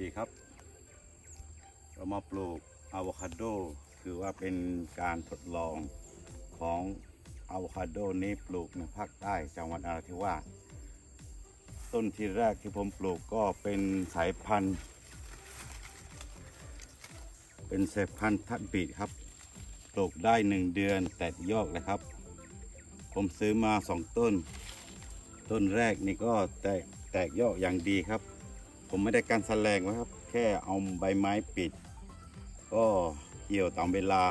ดีครับ เรามาปลูกอะโวคาโดคือว่าเป็นการทดลองของอะโวคาโดนี้ปลูกในภาคใต้จังหวัดนราธิวาสต้นที่แรกที่ผมปลูกก็เป็นสายพันธุ์ เป็นสายพันธุ์ทัดบีดครับ ปลูกได้หนึ่งเดือนแตกยอดเลยครับ ผมซื้อมาสองต้น ต้นแรกนี่ก็แตกแตกยอดอย่างดีครับ ผมไม่ได้การแสลงไว้ครับ แค่เอาใบไม้ปิด ก็เหี่ยวตามเวลา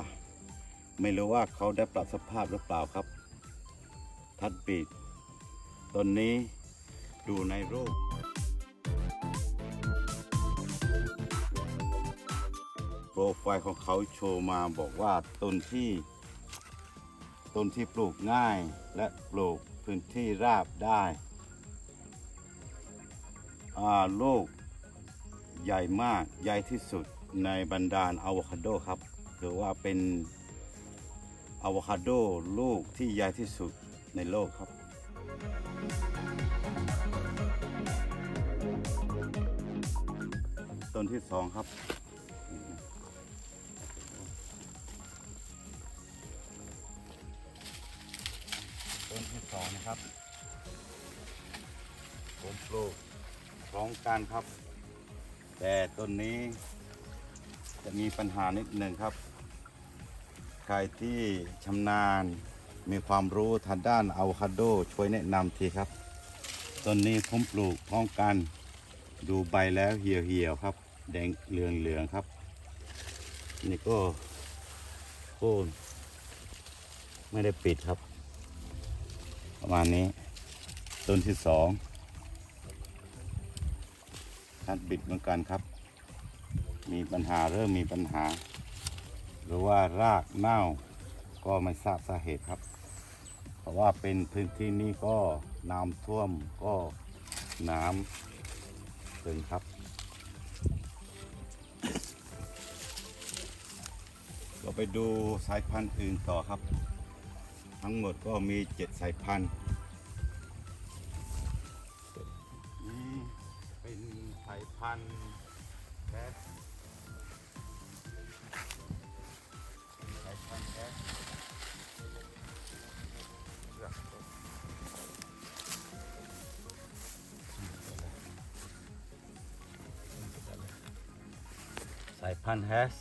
ไม่รู้ว่าเขาได้ปรับสภาพหรือเปล่าครับ ทัดปิดต้นนี้ดูในรูปโปรไฟล์ของเขาโชว์มาบอกว่าต้นที่ต้นที่ปลูกง่ายและปลูกพื้นที่ราบได้ ลูกใหญ่มากใหญ่ที่สุดในบรรดาอะโวคาโดครับหรือว่าเป็นอะโวคาโดลูกที่ใหญ่ที่สุดในโลกครับ ต้นที่สองครับ พร้อมกันครับ แต่ต้นนี้จะมีปัญหานิดหนึ่งครับ ใครที่ชำนาญมีความรู้ทางด้านอะโวคาโดช่วยแนะนำทีครับต้นนี้ผมปลูกพร้อมกันดูใบแล้วเหี่ยวเหี่ยวๆครับ แดงเหลืองเหลืองๆครับ นี่ก็โค่นไม่ได้ปิดครับ ประมาณนี้ต้นที่สอง ทัดบิดเหมือนกันครับ มีปัญหาเริ่มมีปัญหา หรือว่ารากเน่าก็ไม่ทราบสาเหตุครับ เพราะว่าเป็นพื้นที่นี้ก็น้ำท่วมก็น้ำถึงครับ เราไปดูสายพันธุ์อื่นต่อครับ ทั้งหมดก็มีเจ็ดสายพันธุ์ายพันธุ์แคสสายพันธุ์แคสเลือกสายพันธุ์แฮส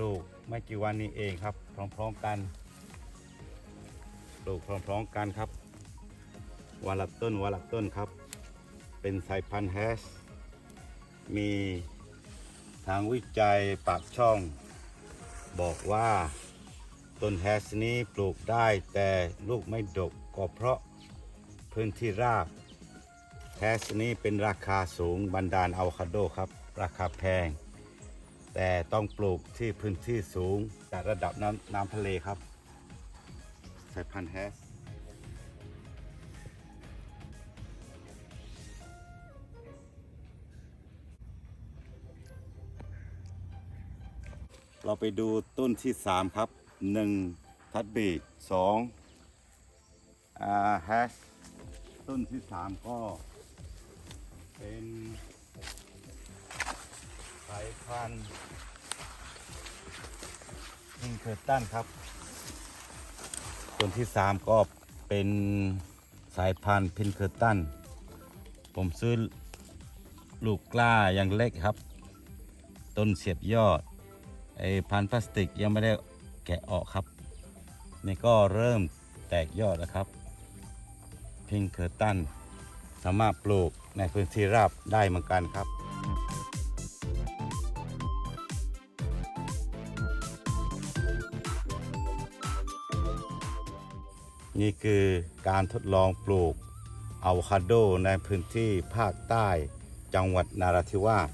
ลูกไม่กี่วันนี้เองครับ พร้อมๆกันปลูกพร้อมๆกันครับวันละต้นวันละต้นครับ เป็นสายพันธุ์แฮชมีทางวิจัยปากช่อง บอกว่าต้นแฮชนี้ปลูกได้แต่ลูกไม่ดกก็เพราะพื้นที่ราบแฮชนี้เป็นราคาสูงบรรดาลอะโวคาโดครับ ราคาแพง แต่ต้องปลูกที่พื้นที่สูงจากระดับน้ำน้ำทะเลครับสายพันธุ์แฮส เราไปดูต้นที่สามครับหนึ่งทัดบีดสองแฮชต้นที่สามก็เป็นสายพันธุ์พิงเคอร์ตันครับ ต้นที่สามก็เป็นสายพันธุ์พินเคอร์ตัน ผมซื้อลูกกล้ายังเล็กครับ ต้นเสียบยอด ไอ้พันธุ์พลาสติกยังไม่ได้แกะออกครับ นี่ก็เริ่มแตกยอดแล้วครับ พิงเคอร์ตันสามารถปลูกในพื้นที่ราบได้เหมือนกันครับนี่คือการทดลองปลูกอะโวคาโดในพื้นที่ภาคใต้จังหวัดนาราธิวาส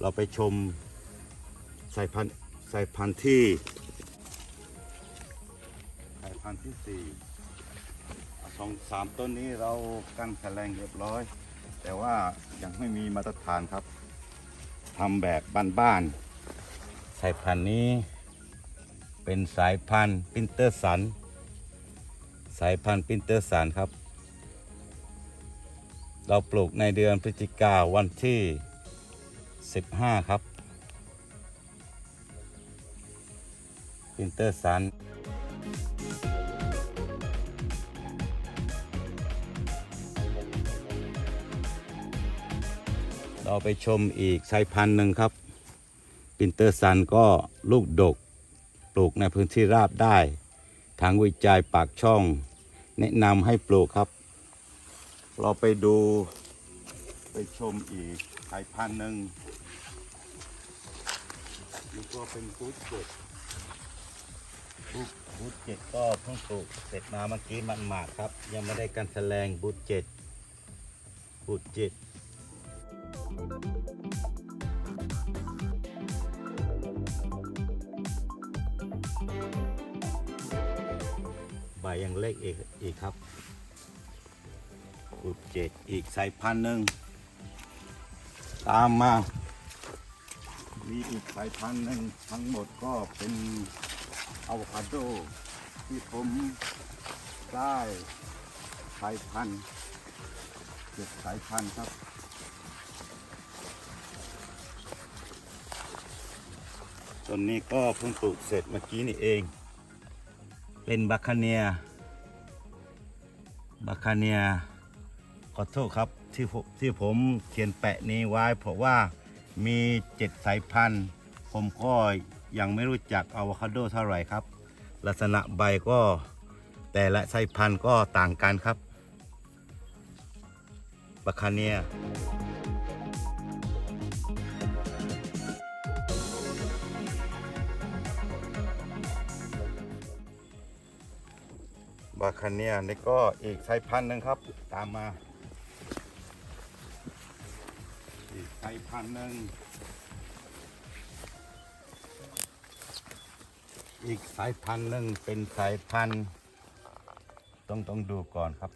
เราไปชมสายพันธุ์ สายพันธุ์ที่สายพันธุ์ที่สี่สองสามต้นนี้เรากั้นแฉลงเรียบร้อย แต่ว่ายังไม่มีมาตรฐานครับทำแบบบ้านๆสายพันธุ์นี้เป็นสายพันธุ์ปินเตอร์สัน สายพันธุ์ปินเตอร์สันครับ เราปลูกในเดือนพฤศจิกาวันที่ 15 ครับ พินเตอร์สันเราไปชมอีกสายพันธุ์หนึ่งครับปินเตอร์ซันก็ลูกดกปลูกในพื้นที่ราบได้ ทางวิจัยปากช่อง แนะนำให้ปลูกครับ เราไปดูไปชมอีกสายพันธุ์หนึ่งนี่ก็เป็นบูทเจ็ด บูทบูเจ็ดก็เพิ่งปลูกเสร็จมาเมื่อกี้มันหมาดๆครับ ยังไม่ได้กันแสลงบูทเจ็ดบูทเจ็ดใบยังเล็กอีกอีกครับอุดเจ็ดอีกสายพันธุ์หนึ่งตามมา มีอีกสายพันธุ์หนึ่งทั้งหมดก็เป็น อะโวคาโด ที่ผมได้สายพันธุ์เจ็ดสายพันธุ์ครับ ต้นนี้ก็เพิ่งปลูกเสร็จเมื่อกี้นี่เอง เป็นบัคคาเนียบัคคาเนียขอโทษครับที่ที่ผมเขียนแปะนี้ไว้เพราะว่ามีเจ็ดสายพันธุ์ ผมก็ ยังไม่รู้จักอะโวคาโดเท่าไหร่ครับ ลักษณะใบก็แต่ละสายพันธุ์ก็ต่างกันครับบัคคาเนียบาคาเนียนี่ก็อีกสายพันธุ์หนึ่งครับ ตามมา อีกสายพันธุ์หนึ่ง อีกสายพันธุ์หนึ่งเป็นสายพันธุ์ต้องต้องดูก่อนครับ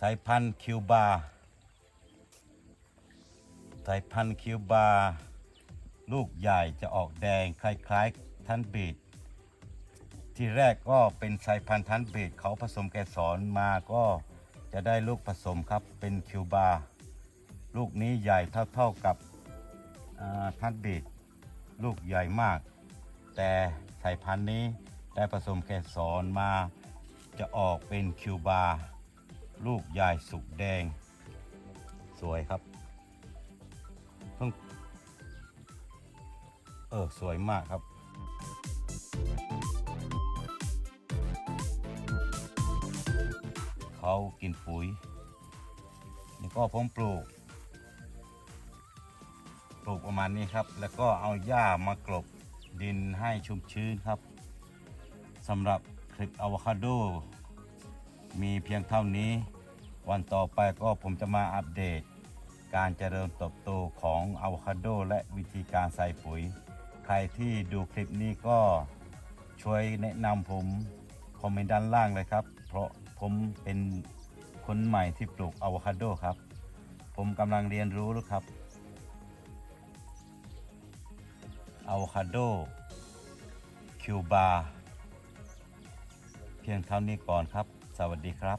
สายพันธุ์คิวบา สายพันธุ์คิวบา ลูกใหญ่จะออกแดงคล้ายๆทันบีดที่แรกก็เป็นสายพันธุ์ทันเบดเขาผสมแกสรมาก็จะได้ลูกผสมครับเป็นคิวบา ลูกนี้ใหญ่เท่าๆกับทันเบดลูกใหญ่มาก แต่สายพันธุ์นี้ได้ผสมแกสรมาจะออกเป็นคิวบาลูกใหญ่สุกแดง สวยครับเพิ่งเออ สวยมากครับเขากินปุ๋ย นี่ก็ผมปลูก ปลูกประมาณนี้ครับ แล้วก็เอาหญ้ามากลบ ดินให้ชุ่มชื้นครับสำหรับคลิปอะโวคาโด มีเพียงเท่านี้ วันต่อไปก็ผมจะมาอัปเดต การเจริญเติบโตของอะโวคาโด และวิธีการใส่ปุ๋ย ใครที่ดูคลิปนี้ก็ช่วยแนะนำผมคอมเมนต์ด้านล่างเลยครับ เพราะผมเป็นคนใหม่ที่ปลูกอะโวคาโดครับ ผมกำลังเรียนรู้ครับ อะโวคาโด คิวบา เพียงเท่านี้ก่อนครับ สวัสดีครับ